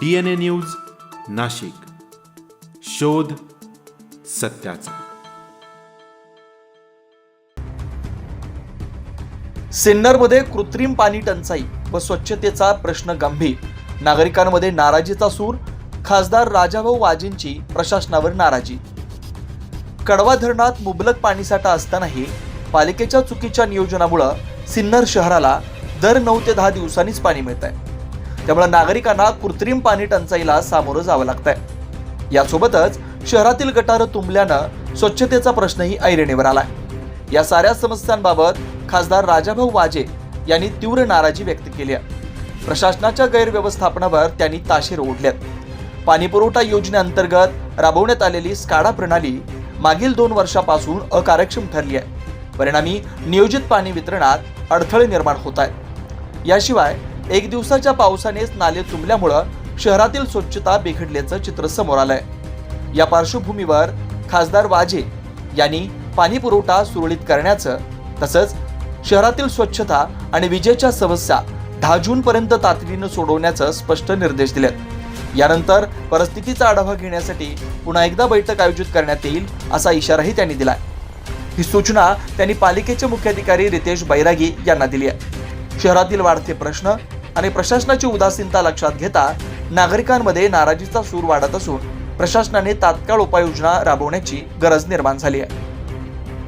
D N A news Nashik. शोध सत्याचा. सिन्नरमध्ये कृत्रिम पाणी टंचाई व स्वच्छतेचा प्रश्न गंभीर. नागरिकांमध्ये नाराजीचा सूर खासदार राजाभाऊ वाजींची प्रशासनावर नाराजी. कडवा धरणात मुबलक पाणीसाठा असतानाही पालिकेच्या चुकीच्या नियोजनामुळं सिन्नर शहराला दर नऊ ते दहा दिवसांनीच पाणी मिळत आहे त्यामुळे नागरिकांना कृत्रिम पाणी टंचाईला सामोरं जावं लागतंय. यासोबतच शहरातील गटारं तुंबल्यानं स्वच्छतेचा प्रश्नही ऐरणीवर आलाय. या साऱ्या समस्यांबाबत खासदार राजाभाऊ वाजे यांनी तीव्र नाराजी व्यक्त केली आहे. प्रशासनाच्या गैरव्यवस्थापनावर त्यांनी ताशेर ओढल्यात पाणीपुरवठा योजनेअंतर्गत राबवण्यात आलेली स्काडा प्रणाली मागील दोन वर्षापासून अकार्यक्षम ठरली आहे. परिणामी नियोजित पाणी वितरणात अडथळे निर्माण होत आहेत. याशिवाय एक दिवसाच्या पावसानेच नाले तुंबल्यामुळं शहरातील स्वच्छता बिघडल्याचं चित्र समोर आलंय. या पार्श्वभूमीवर खासदार वाजे यांनी पाणी पुरवठा सुरळीत करण्याचं तसंच शहरातील स्वच्छता आणि विजेच्या समस्या दहा जून पर्यंत तातडीनं सोडवण्याचं स्पष्ट निर्देश दिलेत. यानंतर परिस्थितीचा आढावा घेण्यासाठी पुन्हा एकदा बैठक आयोजित करण्यात येईल असा इशाराही त्यांनी दिलाय. ही सूचना त्यांनी पालिकेचे मुख्याधिकारी रितेश बैरागी यांना दिली आहे. शहरातील वाढते प्रश्न आणि प्रशासनाची उदासीनता लक्षात घेता नागरिकांमध्ये नाराजीचा सूर वाढत असून प्रशासनाने तात्काळ उपाययोजना राबवण्याची गरज निर्माण झाली आहे.